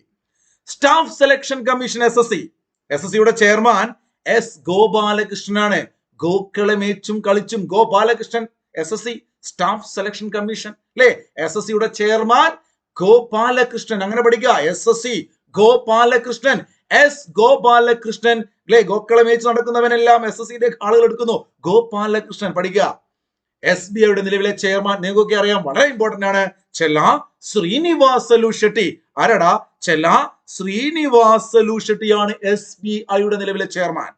Staff selection commission S S C S S സിയുടെ ചെയർമാൻ എസ് ഗോപാലകൃഷ്ണനാണ്. ഗോക്കളെ മേച്ചും കളിച്ചും. Gopalakrishnan S S C staff selection commission. അല്ലേ? എസ് എസ് സിയുടെ ചെയർമാൻ ഗോപാലകൃഷ്ണൻ. അങ്ങനെ പഠിക്കുക. S S C Gopalakrishnan. S Gopalakrishnan. അല്ലെ ഗോക്കളമേച്ച് നടക്കുന്നവനെല്ലാം എസ് എസ് സിയുടെ ആളുകൾ എടുക്കുന്നു. ഗോപാലകൃഷ്ണൻ പഠിക്കുക. എസ് ബി ഐയുടെ നിലവിലെ ചെയർമാൻ നിങ്ങൾക്കൊക്കെ അറിയാം. വളരെ ഇമ്പോർട്ടന്റ് ആണ്. ചെല്ല ശ്രീനിവാസലു ഷെട്ടി. ആരാടാ? ചെല്ല ശ്രീനിവാസലു ഷെട്ടിയാണ് എസ് ബി ഐയുടെ നിലവിലെ ചെയർമാൻ.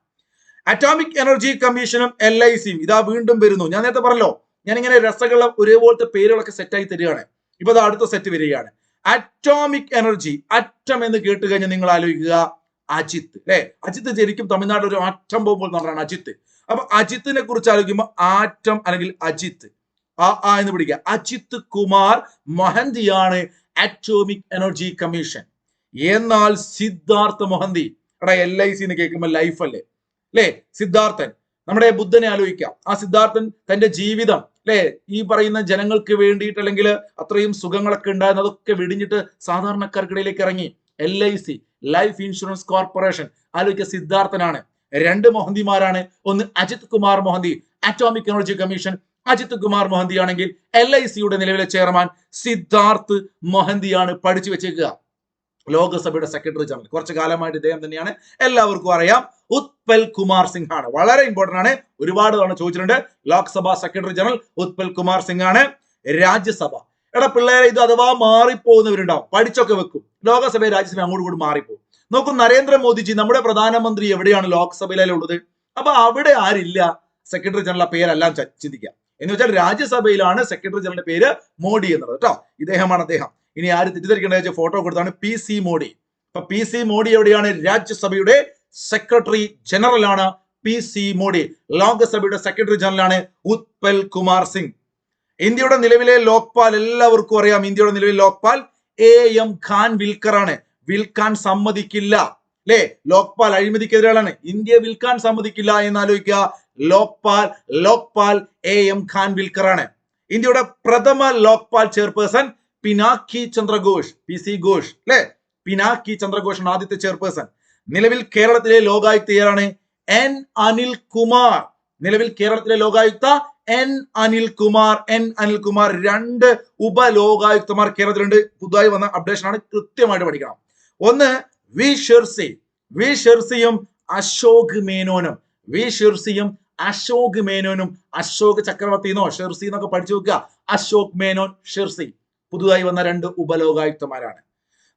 അറ്റോമിക് എനർജി കമ്മീഷനും എൽ ഐ സിയും ഇതാ വീണ്ടും വരുന്നു. ഞാൻ നേരത്തെ പറഞ്ഞല്ലോ. ഞാൻ ഇങ്ങനെ രസമുള്ള ഒരേപോലത്തെ പേരുകളൊക്കെ സെറ്റായി തരികയാണ്. ഇപ്പൊ അടുത്ത സെറ്റ് വരികയാണ്. അറ്റോമിക് എനർജി അറ്റം എന്ന് കേട്ട് കഴിഞ്ഞാൽ നിങ്ങൾ ആലോചിക്കുക. അജിത്ത് അല്ലെ? അജിത്ത് ശരിക്കും തമിഴ്നാട്ടിൽ ഒരു ആറ്റം പോകുമ്പോൾ എന്ന് പറഞ്ഞാണ് അജിത്ത്. അപ്പൊ അജിത്തിനെ കുറിച്ച് ആലോചിക്കുമ്പോൾ ആറ്റം അല്ലെങ്കിൽ അജിത്ത്. ആ ആ എന്ന് പിടിക്കുക. അജിത് കുമാർ മൊഹന്തിയാണ് അറ്റോമിക് എനർജി കമ്മീഷൻ എന്നാൽ സിദ്ധാർത്ഥ മൊഹന്തി എടാ എൽ ഐ സി കേൾക്കുമ്പോൾ ലൈഫ് അല്ലേ? അല്ലേ? സിദ്ധാർത്ഥൻ. നമ്മുടെ ബുദ്ധനെ ആലോചിക്കാം. ആ സിദ്ധാർത്ഥൻ തന്റെ ജീവിതം അല്ലെ? ഈ പറയുന്ന ജനങ്ങൾക്ക് വേണ്ടിയിട്ട് അല്ലെങ്കിൽ അത്രയും സുഖങ്ങളൊക്കെ ഉണ്ടായിരുന്നതൊക്കെ വെടിഞ്ഞിട്ട് സാധാരണക്കാർക്കിടയിലേക്ക് ഇറങ്ങി. L I C life insurance corporation ആലോചിക്കുക സിദ്ധാർത്ഥനാണ്. രണ്ട് മൊഹന്തിമാരാണ്. ഒന്ന് Ajith Kumar Mohanty atomic energy commission Ajith Kumar Mohanty ആണെങ്കിൽ എൽ ഐ സിയുടെ നിലവിലെ ചെയർമാൻ സിദ്ധാർത്ഥ് മൊഹന്തിയാണ് പഠിച്ചു വെച്ചേക്കുക. ലോകസഭയുടെ സെക്രട്ടറി ജനറൽ. കുറച്ച് കാലമായിട്ട് ഇദ്ദേഹം തന്നെയാണ്. എല്ലാവർക്കും അറിയാം. ഉത്പൽ കുമാർ സിംഗ് ആണ് വളരെ ഇമ്പോർട്ടന്റ് ആണ്. ഒരുപാട് തവണ ചോദിച്ചിട്ടുണ്ട്. ലോക്സഭാ സെക്രട്ടറി ജനറൽ ഉത്പൽ കുമാർ സിംഗ് ആണ് രാജ്യസഭ. എടാ പിള്ളേരെ ഇത് അഥവാ മാറിപ്പോകുന്നവരുണ്ടാവും. പഠിച്ചൊക്കെ വെക്കും. ലോകസഭ രാജ്യസഭ അങ്ങോട്ട് കൂടി മാറിപ്പോകും. നോക്കൂ നരേന്ദ്രമോദിജി നമ്മുടെ പ്രധാനമന്ത്രി എവിടെയാണ് ലോക്സഭയിലുള്ളത്? അപ്പൊ അവിടെ ആരില്ല? സെക്രട്ടറി ജനറൽ പേരെല്ലാം ചിന്തിക്കാം എന്ന് വെച്ചാൽ രാജ്യസഭയിലാണ് സെക്രട്ടറി ജനറലിന്റെ പേര് മോഡി എന്നുള്ളത് കേട്ടോ. ഇദ്ദേഹമാണ് അദ്ദേഹം. ഇനി ആര് തെറ്റിദ്ധരിക്കേണ്ട വെച്ചാൽ ഫോട്ടോ കൊടുത്താണ് പി സി മോഡി. അപ്പൊ പി സി മോഡി എവിടെയാണ്? രാജ്യസഭയുടെ സെക്രട്ടറി ജനറൽ ആണ് പി സി മോഡി. ലോക്സഭയുടെ സെക്രട്ടറി ജനറൽ ആണ് ഉത്പൽ കുമാർ സിംഗ്. ഇന്ത്യയുടെ നിലവിലെ ലോക്പാൽ എല്ലാവർക്കും അറിയാം. ഇന്ത്യയുടെ നിലവിലെ ലോക്പാൽ എ എം ഖാൻ വിൽക്കറാണ് വിൽക്കാൻ സമ്മതിക്കില്ല. അല്ലേ ലോക്പാൽ അഴിമതിക്കെതിരാണ് ഇന്ത്യ വിൽക്കാൻ സമ്മതിക്കില്ല എന്ന് ആലോചിക്കുക ലോക്പാൽ ലോക്പാൽ എ എം ഖാൻ വിൽക്കറാണ് ഇന്ത്യയുടെ പ്രഥമ Lokpal chairperson Pinaki Chandra Ghose P C Ghose അല്ലെ പിനാക്കി ചന്ദ്രഘോഷ് ആണ് ആദ്യത്തെ ചെയർപേഴ്സൺ. നിലവിൽ കേരളത്തിലെ ലോകായുക്തയാണ് എൻ അനിൽ കുമാർ നിലവിൽ കേരളത്തിലെ ലോകായുക്ത എൻ അനിൽ കുമാർ എൻ അനിൽ കുമാർ രണ്ട് ഉപലോകായുക്തമാർ കേരളത്തിലുണ്ട്. പുതുതായി വന്ന അപ്ഡേഷൻ ആണ്. കൃത്യമായിട്ട് പഠിക്കണം. ഒന്ന് വി ഷിർസി. വി ഷിർസിയും അശോക് മേനോനും. വി ഷിർസിയും അശോക് മേനോനും. അശോക് ചക്രവർത്തി എന്നോ ഷെർസി എന്നൊക്കെ പഠിച്ചു വെക്കുക. അശോക് മേനോൻ ഷിർസി. പുതുതായി വന്ന രണ്ട് ഉപലോകായുക്തമാരാണ്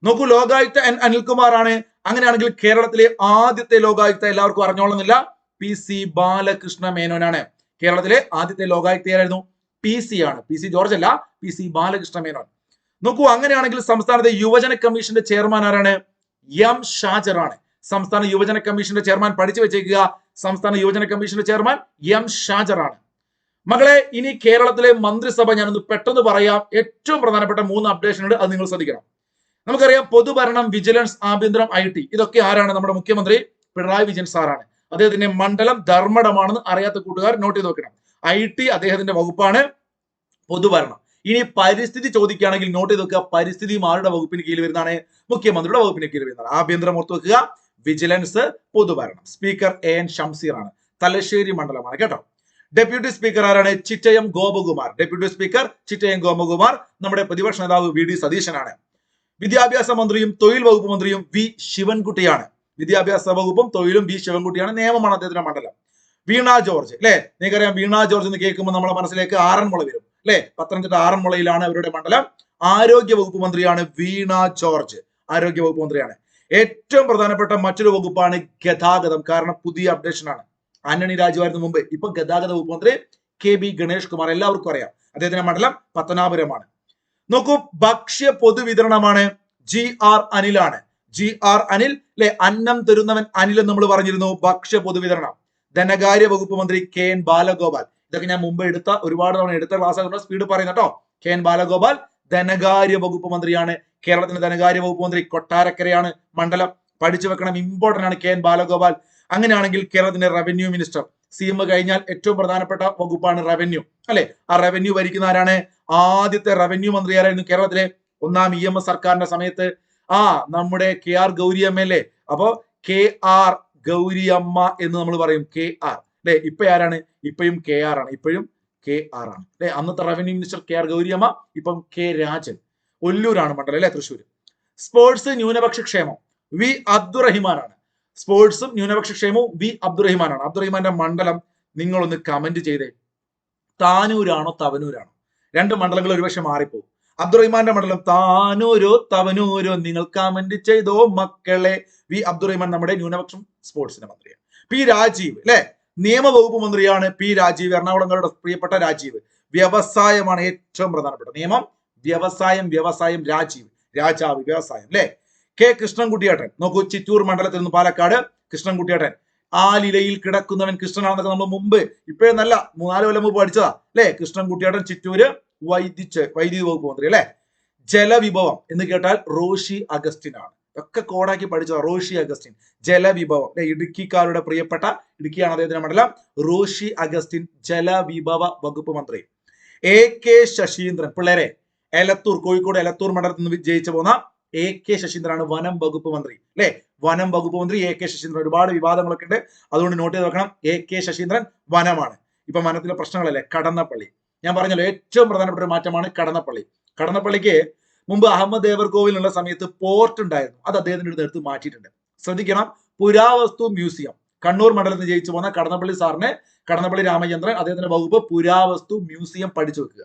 നോക്കൂ ലോകായുക്ത എൻ അനിൽകുമാർ ആണ് അങ്ങനെയാണെങ്കിൽ കേരളത്തിലെ ആദ്യത്തെ ലോകായുക്ത എല്ലാവർക്കും അറിഞ്ഞോളുന്നില്ല. പി സി ബാലകൃഷ്ണ മേനോനാണ്. കേരളത്തിലെ ആദ്യത്തെ ലോകായുക്തയായിരുന്നു പി സി ആണ്. പി സി ജോർജ് അല്ല പി സി ബാലകൃഷ്ണ മേനോൻ. നോക്കൂ അങ്ങനെയാണെങ്കിൽ സംസ്ഥാനത്തെ യുവജന കമ്മീഷന്റെ ചെയർമാൻ ആരാണ്? എം ഷാജർ ആണ്. സംസ്ഥാന യുവജന കമ്മീഷന്റെ ചെയർമാൻ പഠിച്ചു വെച്ചേക്കുക. സംസ്ഥാന യുവജന കമ്മീഷന്റെ ചെയർമാൻ എം ഷാജർ ആണ്. മകളെ ഇനി കേരളത്തിലെ മന്ത്രിസഭ ഞാനൊന്ന് പെട്ടെന്ന് പറയാം. ഏറ്റവും പ്രധാനപ്പെട്ട മൂന്ന് അപ്ഡേഷൻ ഉണ്ട് അത് നിങ്ങൾ ശ്രദ്ധിക്കണം. നമുക്കറിയാം പൊതുഭരണം വിജിലൻസ് ആഭ്യന്തരം ഐ ടി ഇതൊക്കെ ആരാണ്? നമ്മുടെ മുഖ്യമന്ത്രി പിണറായി വിജയൻ സാറാണ്. അദ്ദേഹത്തിന്റെ മണ്ഡലം ധർമ്മടമാണെന്ന് അറിയാത്ത കൂട്ടുകാർ നോട്ട് ചെയ്ത് നോക്കണം ഐ ടി അദ്ദേഹത്തിന്റെ വകുപ്പാണ് പൊതുഭരണം. ഇനി പരിസ്ഥിതി ചോദിക്കുകയാണെങ്കിൽ നോട്ട് ചെയ്ത് വെക്കുക. പരിസ്ഥിതി ആരുടെ വകുപ്പിന് കീഴിൽ വരുന്നതാണ്? മുഖ്യമന്ത്രിയുടെ വകുപ്പിന് കീഴിൽ വരുന്നതാണ്. ആഭ്യന്തരം ഓർത്ത് വെക്കുക. വിജിലൻസ് പൊതുഭരണം. സ്പീക്കർ എ എൻ ഷംസീർ ആണ്. തലശ്ശേരി മണ്ഡലമാണ് കേട്ടോ. ഡെപ്യൂട്ടി സ്പീക്കർ ആരാണ്? ചിറ്റയം ഗോപകുമാർ. ഡെപ്യൂട്ടി സ്പീക്കർ ചിറ്റയം ഗോപകുമാർ നമ്മുടെ പ്രതിപക്ഷ നേതാവ് വി ഡി സതീശനാണ്. വിദ്യാഭ്യാസ മന്ത്രിയും തൊഴിൽ വകുപ്പ് മന്ത്രിയും വി ശിവൻകുട്ടിയാണ്. വിദ്യാഭ്യാസ വകുപ്പും തൊഴിലും ബി ശിവൻകുട്ടിയാണ് നിയമമാണ് അദ്ദേഹത്തിന്റെ മണ്ഡലം. വീണ ജോർജ് അല്ലെ നിങ്ങൾക്കറിയാം വീണ ജോർജ് എന്ന് കേൾക്കുമ്പോൾ നമ്മുടെ മനസ്സിലേക്ക് ആറന്മുള വരും അല്ലെ പത്തനംതിട്ട ആറന്മുളയിലാണ് അവരുടെ മണ്ഡലം. ആരോഗ്യ വകുപ്പ് മന്ത്രിയാണ് വീണ ജോർജ്. ആരോഗ്യ വകുപ്പ് മന്ത്രിയാണ്. ഏറ്റവും പ്രധാനപ്പെട്ട മറ്റൊരു വകുപ്പാണ് ഗതാഗതം. കാരണം പുതിയ അപ്ഡേഷൻ ആണ്. ആന്റണി രാജുവായിരുന്നു മുമ്പ്. ഇപ്പൊ ഗതാഗത വകുപ്പ് മന്ത്രി കെ ബി ഗണേഷ് കുമാർ. എല്ലാവർക്കും അറിയാം. അദ്ദേഹത്തിന്റെ മണ്ഡലം പത്തനാപുരമാണ്. നോക്കൂ ഭക്ഷ്യ പൊതുവിതരണമാണ് ജി ആർ അനിലാണ്. ജി ആർ അനിൽ അല്ലെ അന്നം തരുന്നവൻ അനിൽ എന്ന് നമ്മൾ പറഞ്ഞിരുന്നു. ഭക്ഷ്യ പൊതുവിതരണം. ധനകാര്യ വകുപ്പ് മന്ത്രി കെ എൻ ബാലഗോപാൽ. ഇതൊക്കെ ഞാൻ മുമ്പ് എടുത്ത ഒരുപാട് തവണ എടുത്ത ക്ലാസ് ആയതുകൊണ്ട് സ്പീഡ് പറയുന്ന കേട്ടോ. കെ എൻ ബാലഗോപാൽ ധനകാര്യ വകുപ്പ് മന്ത്രിയാണ്. കേരളത്തിന്റെ ധനകാര്യ വകുപ്പ് മന്ത്രി കൊട്ടാരക്കരയാണ്. മണ്ഡലം പഠിച്ചു വെക്കണം ഇമ്പോർട്ടന്റ് ആണ് കെ എൻ ബാലഗോപാൽ. അങ്ങനെയാണെങ്കിൽ കേരളത്തിന്റെ റവന്യൂ മിനിസ്റ്റർ സി എം കഴിഞ്ഞാൽ ഏറ്റവും പ്രധാനപ്പെട്ട വകുപ്പാണ് റവന്യൂ അല്ലെ? ആ റവന്യൂ ഭരിക്കുന്ന ആരാണ്? ആദ്യത്തെ റവന്യൂ മന്ത്രി ആരായിരുന്നു കേരളത്തിലെ ഒന്നാം ഇ എം എസ് സർക്കാരിന്റെ സമയത്ത് ആ നമ്മുടെ കെ ആർ ഗൗരിയമ്മ അല്ലേ? അപ്പോ കെ ആർ ഗൗരിയമ്മ എന്ന് നമ്മൾ പറയും കെ ആർ. അല്ലെ? ഇപ്പൊ ആരാണ്? ഇപ്പഴും കെ ആർ ആണ്. ഇപ്പോഴും കെ ആർ ആണ്. അല്ലെ? അന്നത്തെ revenue minister K R Gouriamma ഇപ്പം കെ രാജൻ. ഒല്ലൂരാണ് മണ്ഡലം അല്ലെ? തൃശ്ശൂർ സ്പോർട്സ് ന്യൂനപക്ഷ ക്ഷേമം. വി അബ്ദുറഹിമാനാണ് സ്പോർട്സും ന്യൂനപക്ഷ ക്ഷേമവും വി അബ്ദുറഹിമാനാണ് അബ്ദുറഹിമാന്റെ മണ്ഡലം നിങ്ങളൊന്ന് കമന്റ് ചെയ്തേ. താനൂരാണോ തവനൂരാണോ? രണ്ട് മണ്ഡലങ്ങൾ ഒരുപക്ഷെ മാറിപ്പോകും അബ്ദുറഹിമാന്റെ മണ്ഡലം. താനൂരോ തവനൂരോ നിങ്ങൾ കമന്റ് ചെയ്തോ മക്കളെ. വി അബ്ദുറഹിമാൻ നമ്മുടെ ന്യൂനപക്ഷം സ്പോർട്സിന്റെ മന്ത്രിയാണ്. പി രാജീവ് അല്ലെ നിയമവകുപ്പ് മന്ത്രിയാണ് പി രാജീവ് എറണാകുളങ്ങളുടെ പ്രിയപ്പെട്ട രാജീവ്. വ്യവസായമാണ് ഏറ്റവും പ്രധാനപ്പെട്ട നിയമം. വ്യവസായം വ്യവസായം രാജീവ്. രാജാവ് വ്യവസായം അല്ലെ കെ കൃഷ്ണൻകുട്ടിയേട്ടൻ. നോക്കൂ ചിറ്റൂർ മണ്ഡലത്തിൽ നിന്ന് പാലക്കാട് കൃഷ്ണൻകുട്ടിയേട്ടൻ. ആ ലീലയിൽ കിടക്കുന്നവൻ കൃഷ്ണനാണെന്നൊക്കെ നമ്മൾ മുമ്പ് ഇപ്പോഴെന്നല്ല നല്ല മൂന്നാൽ കൊല്ലം മുമ്പ് പഠിച്ചതാ അല്ലെ കൃഷ്ണൻകുട്ടിയേട്ടൻ ചിറ്റൂര് വൈദ്യുച്ച് വൈദ്യുതി വകുപ്പ് മന്ത്രി അല്ലെ? ജലവിഭവം എന്ന് കേട്ടാൽ റോഷി അഗസ്റ്റിൻ ആണ് ഒക്കെ കോടാക്കി പഠിച്ചത് റോഷി അഗസ്റ്റിൻ. ജലവിഭവം ഇടുക്കിക്കാരുടെ പ്രിയപ്പെട്ട ഇടുക്കിയാണ് അദ്ദേഹത്തിന്റെ മണ്ഡലം. റോഷി അഗസ്റ്റിൻ ജലവിഭവ വകുപ്പ് മന്ത്രി. എ കെ ശശീന്ദ്രൻ പിള്ളേരെ എലത്തൂർ കോഴിക്കോട് എലത്തൂർ മണ്ഡലത്തിൽ നിന്ന് ജയിച്ചു പോന്ന എ കെ ശശീന്ദ്രനാണ് വനം വകുപ്പ് മന്ത്രി അല്ലെ? വനം വകുപ്പ് മന്ത്രി എ കെ ശശീന്ദ്രൻ. ഒരുപാട് വിവാദങ്ങളൊക്കെ ഉണ്ട്. അതുകൊണ്ട് നോട്ട് ചെയ്ത് വെക്കണം. എ കെ ശശീന്ദ്രൻ വനമാണ്. ഇപ്പൊ വനത്തിലെ പ്രശ്നങ്ങളല്ലേ? കടന്നപ്പള്ളി. ഞാൻ പറഞ്ഞല്ലോ ഏറ്റവും പ്രധാനപ്പെട്ട ഒരു മാറ്റമാണ് കടന്നപ്പള്ളി. കടന്നപ്പള്ളിക്ക് മുമ്പ് അഹമ്മദ് ദേവർകോവിലുള്ള സമയത്ത് പോർട്ട് ഉണ്ടായിരുന്നു. അത് അദ്ദേഹത്തിന്റെ ഒരു നേരത്ത് മാറ്റിയിട്ടുണ്ട്. ശ്രദ്ധിക്കണം പുരാവസ്തു മ്യൂസിയം. കണ്ണൂർ മണ്ഡലത്തിൽ ജയിച്ചു പോകുന്ന കടന്നപ്പള്ളി സാറിനെ കടന്നപ്പള്ളി രാമചന്ദ്രൻ അദ്ദേഹത്തിന്റെ വകുപ്പ് പുരാവസ്തു മ്യൂസിയം പഠിച്ചു വെക്കുക.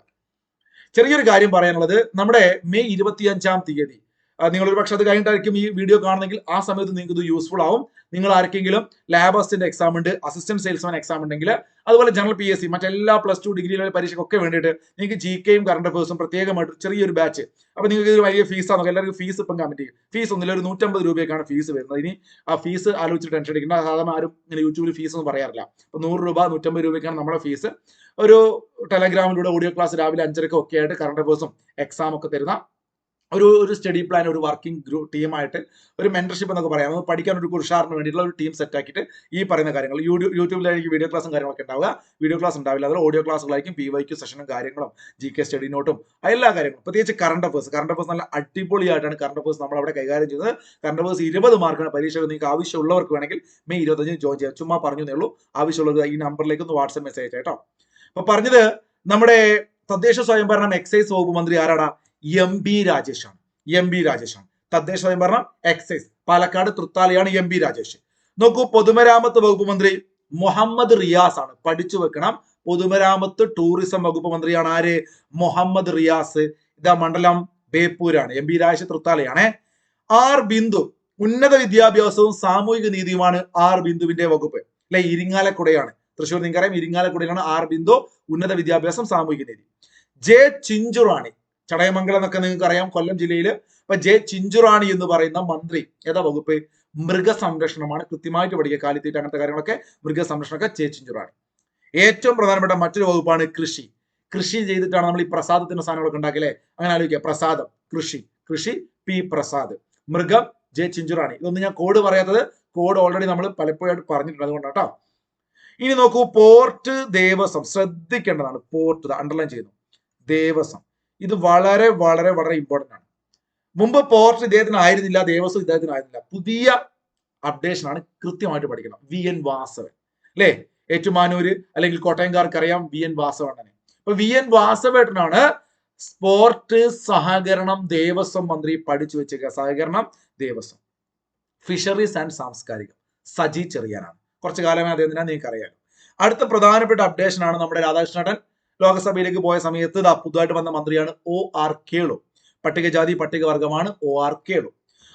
ചെറിയൊരു കാര്യം പറയാനുള്ളത് നമ്മുടെ മെയ് ഇരുപത്തിയഞ്ചാം തീയതി നിങ്ങൾ ഒരു പക്ഷെ അത് കഴിഞ്ഞിട്ടായിരിക്കും ഈ വീഡിയോ കാണുന്നെങ്കിൽ ആ സമയത്ത് നിങ്ങൾക്ക് ഇത് യൂസ്ഫുൾ ആവും. നിങ്ങൾ ആർക്കെങ്കിലും ലാബ് അസിസ്റ്റന്റ് എക്സാം ഉണ്ട് അസിസ്റ്റന്റ് സെയിൽസ്മാൻ എക്സാം ഉണ്ടെങ്കിൽ അതുപോലെ ജനറൽ പി എസ് സി മറ്റെല്ലാ പ്ലസ് ടു ഡിഗ്രി ലെവൽ പരീക്ഷയ്ക്കൊക്കെ വേണ്ടിയിട്ട് നിങ്ങൾക്ക് ജി കെയും കറണ്ട് അഫേഴ്സും പ്രത്യേകമായിട്ട് ചെറിയൊരു ബാച്ച് അപ്പോൾ നിങ്ങൾക്ക് ഇത് വലിയ ഫീസാണ് എല്ലാവർക്കും ഫീസ് ഇപ്പം കമ്മിറ്റ് ചെയ്യും. ഫീസ് ഒന്നുമില്ല ഒരു നൂറ്റമ്പത് രൂപയൊക്കെയാണ് ഫീസ് വരുന്നത്. ഇനി ആ ഫീസ് ആലോചിച്ച് ടെൻഷൻ അടിക്കേണ്ട. സാധാരണ ആരും ഇങ്ങനെ യൂട്യൂബിൽ ഫീസ് ഒന്നും പറയാറില്ല. അപ്പൊ നൂറ് രൂപ നൂറ്റമ്പത് രൂപയ്ക്കാണ് നമ്മുടെ ഫീസ് ഒരു ടെലഗ്രാമിലൂടെ ഓഡിയോ ക്ലാസ് രാവിലെ അഞ്ചരക്കൊക്കെ ആയിട്ട് കറണ്ട് അഫേഴ്സും എക്സാം ഒക്കെ തരുന്ന ഒരു ഒരു സ്റ്റഡി പ്ലാൻ ഒരു വർക്കിംഗ് ഗ്രൂപ്പ് ടീമായിട്ട് ഒരു മെന്റർഷിപ്പ് എന്നൊക്കെ പറയാം. നമുക്ക് പഠിക്കാൻ ഒരു കുർഷാറിന് വേണ്ടിയിട്ടുള്ള ഒരു ടീം സെറ്റ് ആക്കിയിട്ട് ഈ പറയുന്ന കാര്യങ്ങൾ. യൂട്യൂബ് യൂട്യൂബിലായിരിക്കും വീഡിയോ ക്ലാസ്സും കാര്യങ്ങളൊക്കെ ഉണ്ടാവുക. വീഡിയോ ക്ലാസ് ഉണ്ടാവില്ല. അതിൽ ഓഡിയോ ക്ലാസ്സുകളായിരിക്കും പി വൈക്ക് സെഷനും കാര്യങ്ങളും ജി കെ സ്റ്റഡി നോട്ടും എല്ലാ കാര്യങ്ങളും. പ്രത്യേകിച്ച് കറണ്ട് അഫേഴ്സ് കറണ്ട് അഫേഴ്സ് നല്ല അടിപൊളിയായിട്ടാണ് കറണ്ട് അഫേഴ്സ് നമ്മൾ അവിടെ കൈകാര്യം ചെയ്യുന്നത്. കറണ്ട് അഫേഴ്സ് ഇരുപത് മാർക്കാണ് പരീക്ഷ നിങ്ങൾക്ക് ആവശ്യമുള്ളവർക്ക് വേണമെങ്കിൽ മെയ് ഇരുപത്തഞ്ചിന് ജോയിൻ ചെയ്യാം. ചുമ്മാ പറഞ്ഞു ഉള്ളൂ ആവശ്യമുള്ളത് ഈ നമ്പറിലേക്ക് ഒന്ന് വാട്സ്ആപ്പ് മെസ്സേജ് കേട്ടോ അപ്പൊ പറഞ്ഞത് നമ്മുടെ തദ്ദേശ സ്വയംഭരണം എക്സൈസ് വകുപ്പ് മന്ത്രി ആരാടാ? എം ബി രാജേഷ് ആണ് എം ബി രാജേഷ് ആണ് തദ്ദേശ സ്വയംഭരണം എക്സൈസ് പാലക്കാട് തൃത്താലയാണ് എം ബി രാജേഷ്. നോക്കൂ പൊതുമരാമത്ത് വകുപ്പ് മന്ത്രി മുഹമ്മദ് റിയാസ് ആണ് പഠിച്ചു വെക്കണം. പൊതുമരാമത്ത് ടൂറിസം വകുപ്പ് മന്ത്രിയാണ് ആര്? മുഹമ്മദ് റിയാസ്. ഇതാ മണ്ഡലം ബേപ്പൂരാണ്. എം ബി രാജേഷ് തൃത്താലയാണ്. ആർ ബിന്ദു ഉന്നത വിദ്യാഭ്യാസവും സാമൂഹിക നീതിയുമാണ് ആർ ബിന്ദുവിന്റെ വകുപ്പ്. അല്ലെ ഇരിങ്ങാലക്കുടയാണ്. തൃശ്ശൂർ നിങ്ങൾക്കറിയാം ഇരിങ്ങാലക്കുടയാണ് ആർ ബിന്ദു ഉന്നത വിദ്യാഭ്യാസം സാമൂഹിക നീതി. ജെ ചിഞ്ചുറാണി ചടയമംഗലം എന്നൊക്കെ നിങ്ങൾക്ക് അറിയാം കൊല്ലം ജില്ലയിൽ അപ്പൊ ജെ ചിഞ്ചുറാണി എന്ന് പറയുന്ന മന്ത്രി ഏതാ വകുപ്പ്? മൃഗസംരക്ഷണമാണ്. കൃത്യമായിട്ട് പഠിക്കുക കാലിത്തീറ്റ അങ്ങനത്തെ കാര്യങ്ങളൊക്കെ മൃഗസംരക്ഷണമൊക്കെ ജെ ചിഞ്ചുറാണി. ഏറ്റവും പ്രധാനപ്പെട്ട മറ്റൊരു വകുപ്പാണ് കൃഷി. കൃഷി ചെയ്തിട്ടാണ് നമ്മൾ ഈ പ്രസാദത്തിന്റെ സാധനങ്ങളൊക്കെ ഉണ്ടാക്കില്ലേ അങ്ങനെ ആലോചിക്കുക. പ്രസാദം കൃഷി കൃഷി പി പ്രസാദ്. മൃഗം ജെ ചിഞ്ചുറാണി. ഇതൊന്നും ഞാൻ കോഡ് പറയാത്തത് കോഡ് ഓൾറെഡി നമ്മൾ പലപ്പോഴായിട്ട് പറഞ്ഞിട്ടുണ്ട്. അതുകൊണ്ടാട്ടോ ഇനി നോക്കൂ പോർട്ട് ദേവസ്വം. ശ്രദ്ധിക്കേണ്ടതാണ് പോർട്ട്. അണ്ടർലൈൻ ചെയ്യുന്നു. ദേവസ്വം. ഇത് വളരെ വളരെ വളരെ ഇമ്പോർട്ടന്റ് ആണ്. മുമ്പ് പോർട്ട് ഇദ്ദേഹത്തിന് ആയിരുന്നില്ല ദേവസ്വം ഇദ്ദേഹത്തിന് ആയിരുന്നില്ല. പുതിയ അപ്ഡേഷൻ ആണ് കൃത്യമായിട്ട് പഠിക്കണം. V N Vasavan. അല്ലേ? ഏറ്റുമാനൂര് അല്ലെങ്കിൽ കോട്ടയംകാർക്ക് അറിയാം വി എൻ വാസവണ്ണനെ. അപ്പൊ വി എൻ വാസവേട്ടനാണ് സ്പോർട്ട് സഹകരണം ദേവസ്വം മന്ത്രി പഠിച്ചു വെച്ചേക്കുക. സഹകരണം ദേവസ്വം. ഫിഷറീസ് ആൻഡ് സാംസ്കാരികം. സജി ചെറിയാനാണ്. കുറച്ചു കാലമേ അദ്ദേഹത്തിനാ നിങ്ങൾക്ക് അറിയാലോ അടുത്ത പ്രധാനപ്പെട്ട അപ്ഡേഷൻ ആണ് നമ്മുടെ രാധാകൃഷ്ണൻ ലോകസഭയിലേക്ക് പോയ സമയത്ത് ഇതാ പുതുതായിട്ട് വന്ന മന്ത്രിയാണ് ഒ ആർ കേളു. പട്ടികജാതി പട്ടികവർഗമാണ് ഒ ആർ കേളു.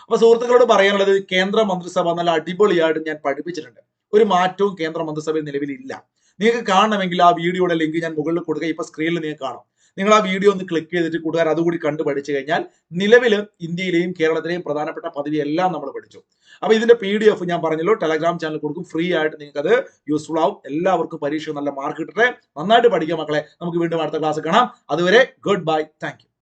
അപ്പൊ സുഹൃത്തുക്കളോട് പറയാനുള്ളത് കേന്ദ്ര മന്ത്രിസഭ നല്ല അടിപൊളിയായിട്ട് ഞാൻ പഠിപ്പിച്ചിട്ടുണ്ട്. ഒരു മാറ്റവും കേന്ദ്ര മന്ത്രിസഭയിൽ നിലവിലില്ല. നിങ്ങൾക്ക് കാണണമെങ്കിൽ ആ വീഡിയോയുടെ ലിങ്ക് ഞാൻ മുകളിൽ കൊടുക്കുക ഇപ്പൊ സ്ക്രീനിൽ നിങ്ങൾക്ക് കാണാം. നിങ്ങൾ ആ വീഡിയോ ഒന്ന് ക്ലിക്ക് ചെയ്തിട്ട് കൂട്ടുകാർ അതുകൂടി കണ്ടു പഠിച്ചു കഴിഞ്ഞാൽ നിലവിൽ ഇന്ത്യയിലെയും കേരളത്തിലെയും പ്രധാനപ്പെട്ട പദവി എല്ലാം നമ്മൾ പഠിച്ചു. അപ്പൊ ഇതിന്റെ പി ഡി എഫ് ഞാൻ പറഞ്ഞല്ലോ ടെലഗ്രാം ചാനൽ കൊടുക്കും ഫ്രീ ആയിട്ട് നിങ്ങൾക്ക് അത് യൂസ്ഫുൾ ആവും. എല്ലാവർക്കും പരീക്ഷ നല്ല മാർക്ക് കിട്ടട്ടെ. നന്നായിട്ട് പഠിക്കുക മക്കളെ. നമുക്ക് വീണ്ടും അടുത്ത ക്ലാസ് കാണാം. അതുവരെ ഗുഡ് ബൈ താങ്ക്